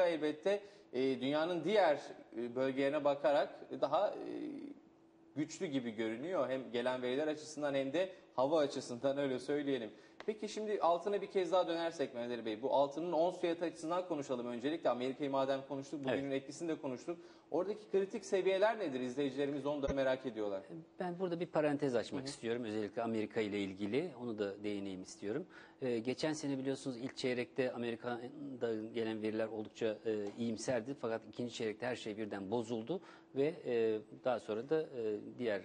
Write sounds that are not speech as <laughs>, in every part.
Amerika elbette e, dünyanın diğer e, bölgelerine bakarak daha e, güçlü gibi görünüyor. Hem gelen veriler açısından hem de hava açısından öyle söyleyelim. Peki şimdi altına bir kez daha dönersek Mehmet Bey. Bu altının ons fiyatı açısından konuşalım. Öncelikle Amerika'yı madem konuştuk, bugünün Evet. etkisini de konuştuk. Oradaki kritik seviyeler nedir? İzleyicilerimiz onu da merak ediyorlar. Ben burada bir parantez açmak istiyorum. Özellikle Amerika ile ilgili. Onu da değineyim istiyorum. Ee, geçen sene biliyorsunuz ilk çeyrekte Amerika'da gelen veriler oldukça e, iyimserdi. Fakat ikinci çeyrekte her şey birden bozuldu ve e, daha sonra da e, diğer e,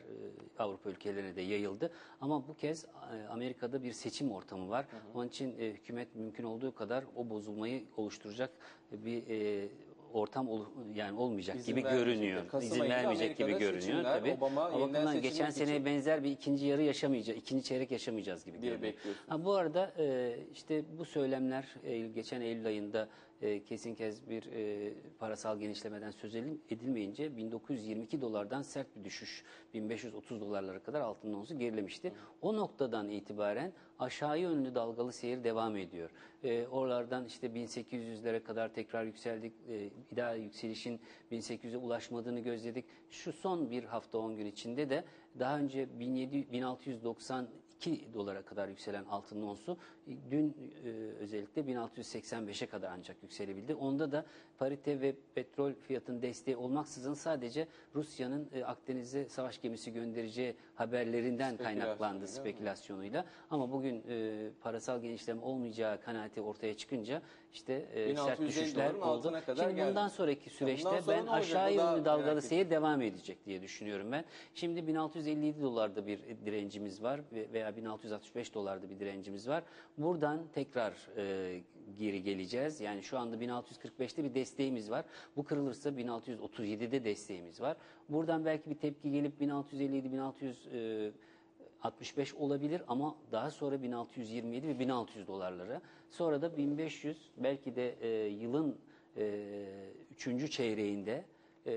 Avrupa ülkelerine de yayıldı. Ama bu kez e, Amerika'da bir seçim ortamı var. Onun için e, hükümet mümkün olduğu kadar o bozulmayı oluşturacak bir e, ortam ol, yani olmayacak İzin gibi görünüyor. Kasım İzin vermeyecek gibi görünüyor tabii. Obama Ama yeniden bakımdan geçen seneye için- benzer bir ikinci yarı yaşamayacağız, ikinci çeyrek yaşamayacağız gibi görünüyor. Ha, bu arada e, işte bu söylemler Eylül, geçen Eylül ayında e, kesin kez bir e, parasal genişlemeden söz edil- edilmeyince 1922 dolardan sert bir düşüş 1530 dolarlara kadar altın onsu gerilemişti. O noktadan itibaren aşağı yönlü dalgalı seyir devam ediyor. E, oralardan işte 1800'lere kadar tekrar yükseldik. E, bir daha yükselişin 1800'e ulaşmadığını gözledik. Şu son bir hafta 10 gün içinde de daha önce 1700, 1692 dolara kadar yükselen altın onsu e, dün e, özellikle 1685'e kadar ancak yükselebildi. Onda da parite ve petrol fiyatının desteği olmaksızın sadece Rusya'nın e, Akdeniz'e savaş gemisi göndereceği haberlerinden kaynaklandı Spekülasyonuyla, spekülasyonuyla. Ama bugün e, parasal genişleme olmayacağı kanaati ortaya çıkınca işte e, 1650 sert düşüşler oldu. kadar Şimdi geldi. bundan sonraki süreçte bundan sonra ben aşağı yönlü dalgalı seyir devam edecek diye düşünüyorum ben. Şimdi 1657 dolarda bir direncimiz var ve- veya 1665 dolarda bir direncimiz var. Buradan tekrar e, geri geleceğiz. Yani şu anda 1645'te bir desteğimiz var. Bu kırılırsa 1637'de desteğimiz var. Buradan belki bir tepki gelip 1657 1600 e, 65 olabilir ama daha sonra 1627 ve 1600 dolarlara. Sonra da 1500 belki de e, yılın e, üçüncü çeyreğinde e,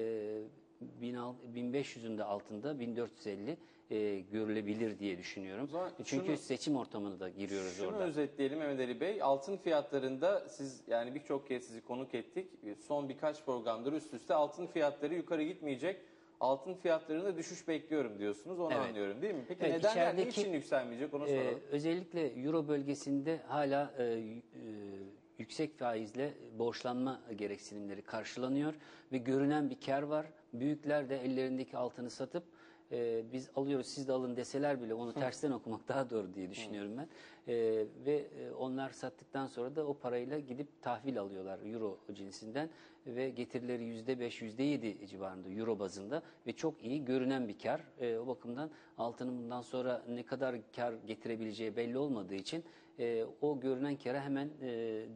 1500'ün de altında 1450 e, görülebilir diye düşünüyorum. zaman Çünkü şunu- seçim ortamına da giriyoruz Şunu orada. özetleyelim Mehmet Ali Bey. Altın fiyatlarında siz yani birçok kez sizi konuk ettik. Son birkaç programdır üst üste altın fiyatları yukarı gitmeyecek. Altın fiyatlarında düşüş bekliyorum diyorsunuz. Onu Evet. anlıyorum değil mi? Peki Evet, nedenler içerideki- niçin yükselmeyecek onu Ee, soralım. özellikle Euro bölgesinde hala e, e, yüksek faizle borçlanma gereksinimleri karşılanıyor ve görünen bir kar var. Büyükler de ellerindeki altını satıp e, biz alıyoruz siz de alın deseler bile onu tersten okumak daha doğru diye düşünüyorum ben. E, ve e, onlar sattıktan sonra da o parayla gidip tahvil alıyorlar Euro cinsinden ve getirileri %5, %7 civarında Euro bazında ve çok iyi görünen bir kar. E, o bakımdan altının bundan sonra ne kadar kar getirebileceği belli olmadığı için e, o görünen kara hemen e,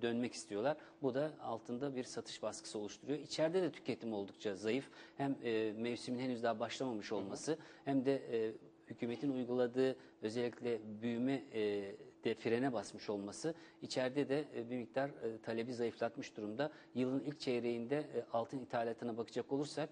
dönmek istiyorlar. Bu da altında bir satış baskısı oluşturuyor. İçeride de tüketim oldukça zayıf. Hem e, mevsimin henüz daha başlamamış olması hem de e, hükümetin uyguladığı özellikle büyüme e, de frene basmış olması içeride de e, bir miktar e, talebi zayıflatmış durumda. Yılın ilk çeyreğinde e, altın ithalatına bakacak olursak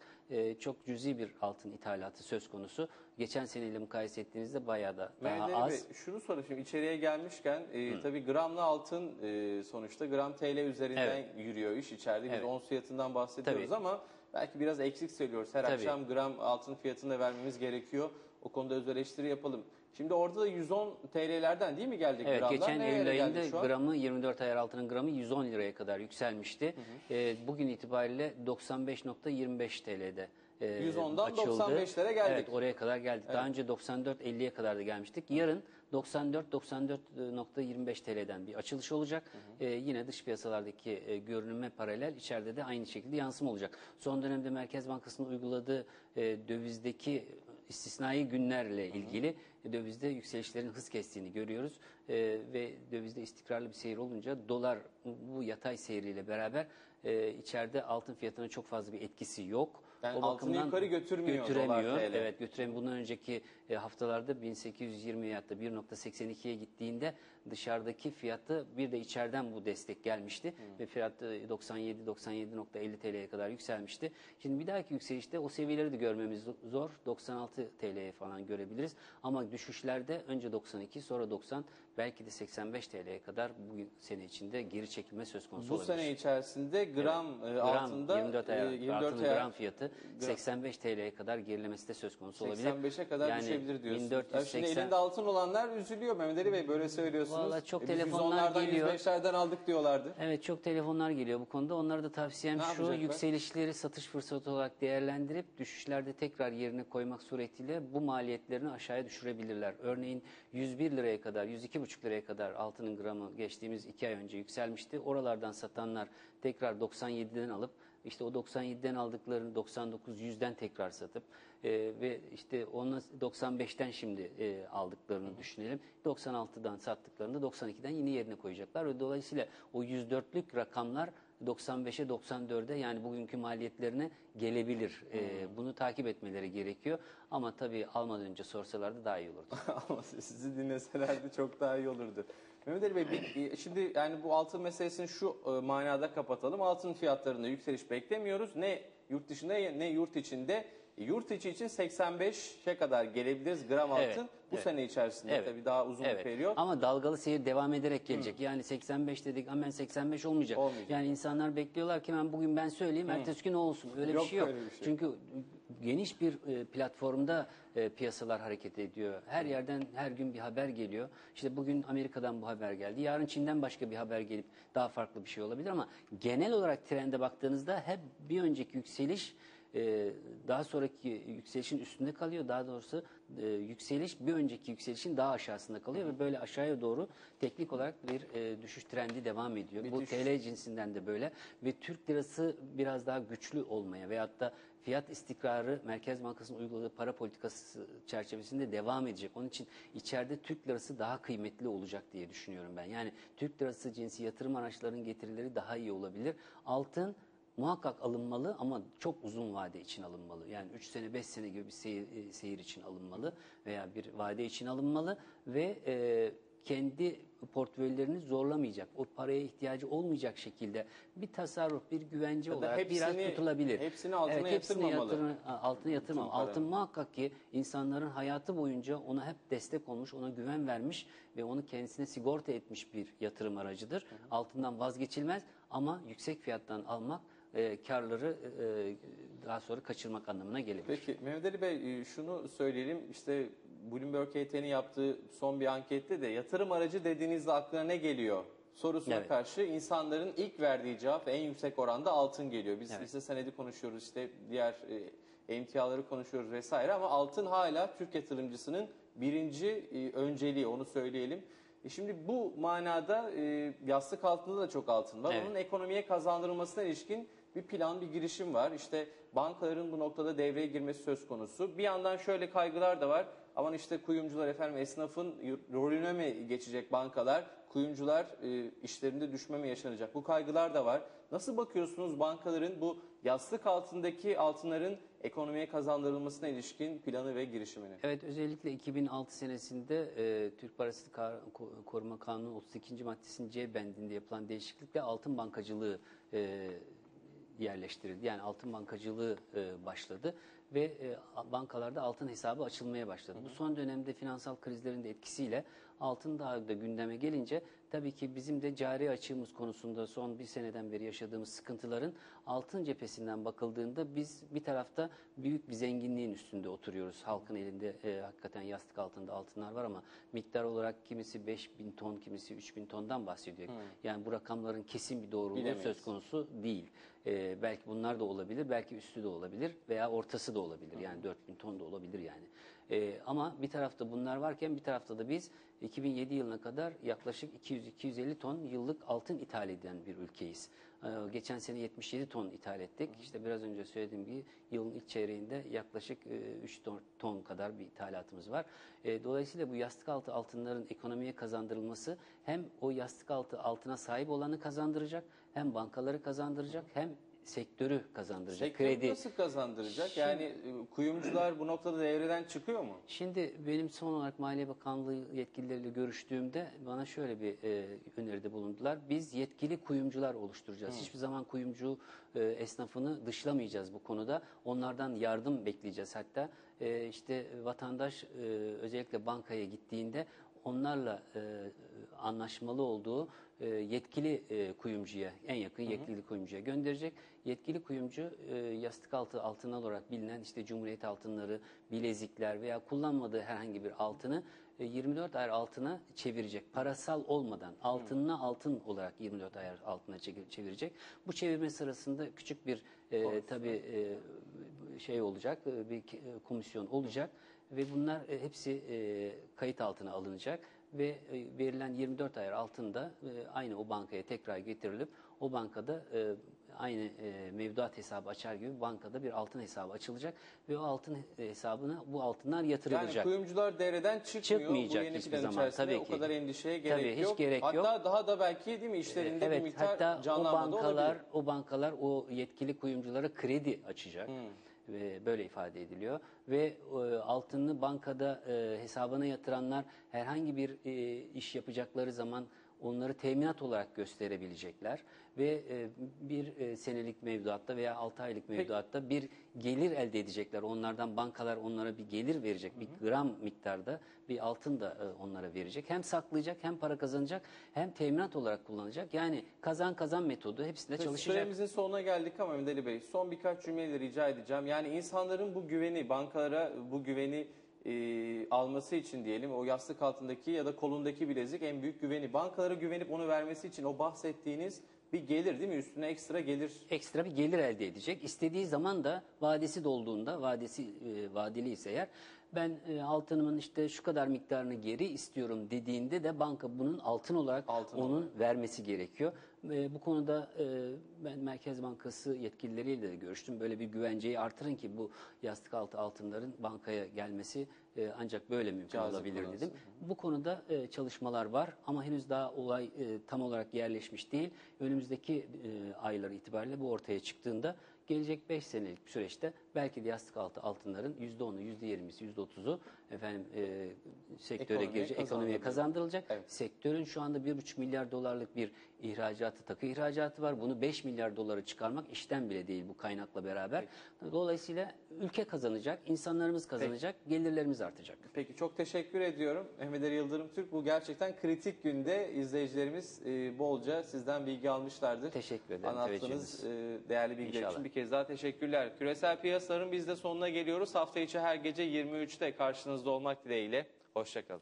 çok cüzi bir altın ithalatı söz konusu. Geçen seneyle mukayese ettiğinizde bayağı da daha Mehmet az. Bey şunu sorayım şimdi içeriye gelmişken e, tabii gramlı altın e, sonuçta gram TL üzerinden yürüyor iş içeride. Biz Evet. ons fiyatından bahsediyoruz Tabii. ama belki biraz eksik söylüyoruz. Her Tabii. akşam gram altın fiyatını da vermemiz gerekiyor. O konuda öz eleştiri yapalım. Şimdi orada da 110 TL'lerden değil mi geldik Evet gramdan? geçen Eylül ayında gramı 24 ayar altının gramı 110 liraya kadar yükselmişti. Ee, bugün itibariyle 95.25 TL'de e, 110'dan açıldı. 95'lere geldik. Evet oraya kadar geldik. Daha önce 94.50'ye kadar da gelmiştik. Yarın 94-94.25 TL'den bir açılış olacak. Ee, yine dış piyasalardaki e, görünüme paralel içeride de aynı şekilde yansıma olacak. Son dönemde Merkez Bankası'nın uyguladığı e, dövizdeki istisnai günlerle ilgili dövizde yükselişlerin hız kestiğini görüyoruz. Ee, ve dövizde istikrarlı bir seyir olunca dolar bu yatay seyriyle beraber e, içeride altın fiyatına çok fazla bir etkisi yok. Yani O altını bakımdan yukarı götürmüyor götüremiyor. dolar TL. Evet götüremiyor. Bundan önceki e, haftalarda 1820 ya da 1.82'ye gittiğinde dışarıdaki fiyatı bir de içeriden bu destek gelmişti ve fiyat e, 97 97.50 TL'ye kadar yükselmişti. Şimdi bir dahaki yükselişte o seviyeleri de görmemiz zor. 96 TL'ye falan görebiliriz. Ama düşüşlerde önce 92 sonra 90 belki de 85 TL'ye kadar bugün sene içinde geri çekilme söz konusu Bu olabilir. sene içerisinde gram, e, Gram, altında 24 e, ayar, 24 altının ayar gram fiyatı 85 TL'ye kadar gerilemesi de söz konusu olabilir. 85'e kadar Yani düşebilir diyorsunuz. 1480 Şimdi elinde altın olanlar üzülüyor Mehmet Ali Bey böyle söylüyorsunuz. Vallahi çok E, telefonlar 110'lardan, geliyor. 105'lerden aldık diyorlardı. Evet çok telefonlar geliyor bu konuda. Onlara da tavsiyem Ne şu yükselişleri satış fırsatı olarak değerlendirip düşüşlerde tekrar yerine koymak suretiyle bu maliyetlerini aşağıya düşürebilirler. Örneğin 101 liraya kadar, 102,5 liraya kadar altının gramı geçtiğimiz 2 ay önce yükselmişti. Oralardan satanlar tekrar 97'den alıp işte o 97'den aldıklarını 99 100'den tekrar satıp e, ve işte onu 95'ten şimdi e, aldıklarını düşünelim. 96'dan sattıklarını 92'den yine yerine koyacaklar ve dolayısıyla o 104'lük rakamlar 95'e 94'e yani bugünkü maliyetlerine gelebilir. E, bunu takip etmeleri gerekiyor. Ama tabii almadan önce sorsalardı daha iyi olurdu. <laughs> Ama sizi dinleselerdi çok daha iyi olurdu. Mehmet Ali Bey bir- şimdi yani bu altın meselesini şu e, manada kapatalım. Altın fiyatlarında yükseliş beklemiyoruz. Ne yurt dışında ne yurt içinde. Yurt içi için 85'e kadar gelebiliriz gram altın. Evet, bu evet. sene içerisinde Evet. tabii daha uzun bir Evet. periyot. Ama dalgalı seyir devam ederek gelecek. Yani 85 dedik hemen 85 olmayacak. Olmayacak. Yani insanlar bekliyorlar ki ben bugün ben söyleyeyim ertesi gün o olsun. Öyle Yok bir şey yok. öyle bir şey. Çünkü geniş bir e, platformda e, piyasalar hareket ediyor. Her yerden her gün bir haber geliyor. İşte bugün Amerika'dan bu haber geldi. Yarın Çin'den başka bir haber gelip daha farklı bir şey olabilir ama genel olarak trende baktığınızda hep bir önceki yükseliş e, daha sonraki yükselişin üstünde kalıyor. Daha doğrusu e, yükseliş bir önceki yükselişin daha aşağısında kalıyor ve böyle aşağıya doğru teknik olarak bir e, düşüş trendi devam ediyor. Bir Bu düşüş. TL cinsinden de böyle ve Türk lirası biraz daha güçlü olmaya veyahut da fiyat istikrarı Merkez Bankası'nın uyguladığı para politikası çerçevesinde devam edecek. Onun için içeride Türk lirası daha kıymetli olacak diye düşünüyorum ben. Yani Türk lirası cinsi yatırım araçlarının getirileri daha iyi olabilir. Altın muhakkak alınmalı ama çok uzun vade için alınmalı. Yani 3 sene 5 sene gibi bir seyir, e, seyir için alınmalı veya bir vade için alınmalı ve e, kendi portföylerini zorlamayacak, o paraya ihtiyacı olmayacak şekilde bir tasarruf, bir güvence da olarak biraz hepsini- tutulabilir. hepsini altına hepsini yatırmamalı. yatırma- altına yatırmam. Altın muhakkak ki insanların hayatı boyunca ona hep destek olmuş, ona güven vermiş ve onu kendisine sigorta etmiş bir yatırım aracıdır. Altından vazgeçilmez ama yüksek fiyattan almak e, karları e, daha sonra kaçırmak anlamına gelebilir. Peki Mehmet Ali Bey e, şunu söyleyelim işte Bloomberg HT'nin yaptığı son bir ankette de yatırım aracı dediğinizde aklına ne geliyor sorusuna Evet. karşı insanların ilk verdiği cevap en yüksek oranda altın geliyor. Biz Evet. hisse senedi konuşuyoruz işte diğer e, emtiaları konuşuyoruz vesaire ama altın hala Türk yatırımcısının birinci e, önceliği onu söyleyelim. E şimdi bu manada e, yastık altında da çok altın var. Evet. Onun ekonomiye kazandırılmasına ilişkin bir plan, bir girişim var. İşte bankaların bu noktada devreye girmesi söz konusu. Bir yandan şöyle kaygılar da var. Aman işte kuyumcular efendim esnafın rolüne mi geçecek bankalar? Kuyumcular e, işlerinde düşme mi yaşanacak? Bu kaygılar da var. Nasıl bakıyorsunuz bankaların bu yastık altındaki altınların ekonomiye kazandırılmasına ilişkin planı ve girişimini? Evet özellikle 2006 senesinde e, Türk Parası Koruma Kanunu 32. maddesinin C bendinde yapılan değişiklikle altın bankacılığı e, yerleştirildi. Yani altın bankacılığı e, başladı ve e, bankalarda altın hesabı açılmaya başladı. Bu son dönemde finansal krizlerin de etkisiyle altın daha da gündeme gelince tabii ki bizim de cari açığımız konusunda son bir seneden beri yaşadığımız sıkıntıların altın cephesinden bakıldığında biz bir tarafta büyük bir zenginliğin üstünde oturuyoruz. Halkın elinde e, hakikaten yastık altında altınlar var ama miktar olarak kimisi 5000 ton, kimisi 3000 tondan bahsediyor. Yani bu rakamların kesin bir doğruluğu Bilemeyiz. söz konusu değil. E, belki bunlar da olabilir, belki üstü de olabilir veya ortası da olabilir. Yani 4000 ton da olabilir yani. E, ama bir tarafta bunlar varken bir tarafta da biz 2007 yılına kadar yaklaşık 200-250 ton yıllık altın ithal eden bir ülkeyiz. Ee, Geçen sene 77 ton ithal ettik. İşte biraz önce söylediğim gibi yılın ilk çeyreğinde yaklaşık 3 ton, ton kadar bir ithalatımız var. E, Dolayısıyla bu yastık altı altınların ekonomiye kazandırılması hem o yastık altı altına sahip olanı kazandıracak, hem bankaları kazandıracak, hem sektörü kazandıracak. Sektör Kredi nasıl kazandıracak? Yani e, kuyumcular bu noktada devreden çıkıyor mu? Şimdi benim son olarak Maliye Bakanlığı yetkilileriyle görüştüğümde bana şöyle bir e, öneride bulundular. Biz yetkili kuyumcular oluşturacağız. Hiçbir zaman kuyumcu e, esnafını dışlamayacağız bu konuda. Onlardan yardım bekleyeceğiz. Hatta e, işte vatandaş e, özellikle bankaya gittiğinde onlarla e, anlaşmalı olduğu e, yetkili e, kuyumcuya, en yakın yetkili kuyumcuya gönderecek. Yetkili kuyumcu e, yastık altı altın olarak bilinen işte Cumhuriyet altınları, bilezikler veya kullanmadığı herhangi bir altını e, 24 ayar altına çevirecek. Parasal olmadan altınına altın olarak 24 ayar altına çe- çevirecek. Bu çevirme sırasında küçük bir e, tabii e, şey olacak, bir komisyon olacak ve bunlar hepsi e, kayıt altına alınacak ve e, verilen 24 ayar altında e, aynı o bankaya tekrar getirilip o bankada e, aynı mevduat hesabı açar gibi bankada bir altın hesabı açılacak ve o altın hesabına bu altınlar Yani yatırılacak. kuyumcular devreden çıkmıyor. Çıkmayacak Bu yeni hiçbir zaman, tabii o ki. kadar endişeye gerek Tabii, hiç yok. gerek Hatta yok. daha da belki değil mi işlerinde bir Evet, miktar hatta o bankalar, olabilir. o bankalar o yetkili kuyumculara kredi açacak. Böyle ifade ediliyor. Ve e, altını bankada e, hesabına yatıranlar herhangi bir e, iş yapacakları zaman onları teminat olarak gösterebilecekler ve e, bir e, senelik mevduatta veya 6 aylık mevduatta bir gelir elde edecekler. Onlardan bankalar onlara bir gelir verecek. Bir gram miktarda bir altın da e, onlara verecek. Hem saklayacak hem para kazanacak hem teminat olarak kullanacak. Yani kazan kazan metodu hepsinde çalışacak. Süremizin sonuna geldik ama Mehmet Ali Bey son birkaç cümleyle rica edeceğim. Yani insanların bu güveni, bankalara bu güveni e, alması için diyelim o yastık altındaki ya da kolundaki bilezik en büyük güveni. Bankalara güvenip onu vermesi için o bahsettiğiniz bir gelir değil mi? Üstüne ekstra gelir. ekstra bir gelir elde edecek. İstediği zaman da vadesi dolduğunda, vadesi e, vadeli ise eğer ben e, altınımın işte şu kadar miktarını geri istiyorum dediğinde de banka bunun altın olarak Altın onun vermesi gerekiyor. E, bu konuda e, ben Merkez Bankası yetkilileriyle de görüştüm. Böyle bir güvenceyi artırın ki bu yastık altı altınların bankaya gelmesi e, ancak böyle mümkün Cazip olabilir olması. dedim. Bu konuda e, çalışmalar var ama henüz daha olay e, tam olarak yerleşmiş değil. Önümüzdeki e, aylar itibariyle bu ortaya çıktığında gelecek 5 senelik bir süreçte belki de yastık altı altınların %10'u, %20'si, %30'u efendim e, sektöre Ekonomiye girecek, ekonomiye kazandırılacak. Evet. Sektörün şu anda 1,5 milyar dolarlık bir ihracatı, takı ihracatı var. Bunu 5 milyar dolara çıkarmak işten bile değil bu kaynakla beraber. Dolayısıyla ülke kazanacak, insanlarımız kazanacak, gelirlerimiz artacak. Peki çok teşekkür ediyorum Mehmet Ali Yıldırım Türk. Bu gerçekten kritik günde izleyicilerimiz e, bolca sizden bilgi almışlardır. Teşekkür ederim, Anlattığınız e, değerli bilgiler İnşallah. için bir kez daha teşekkürler. Küresel piyasaların biz de sonuna geliyoruz. Hafta içi her gece 23'te karşınızda olmak dileğiyle. Hoşçakalın.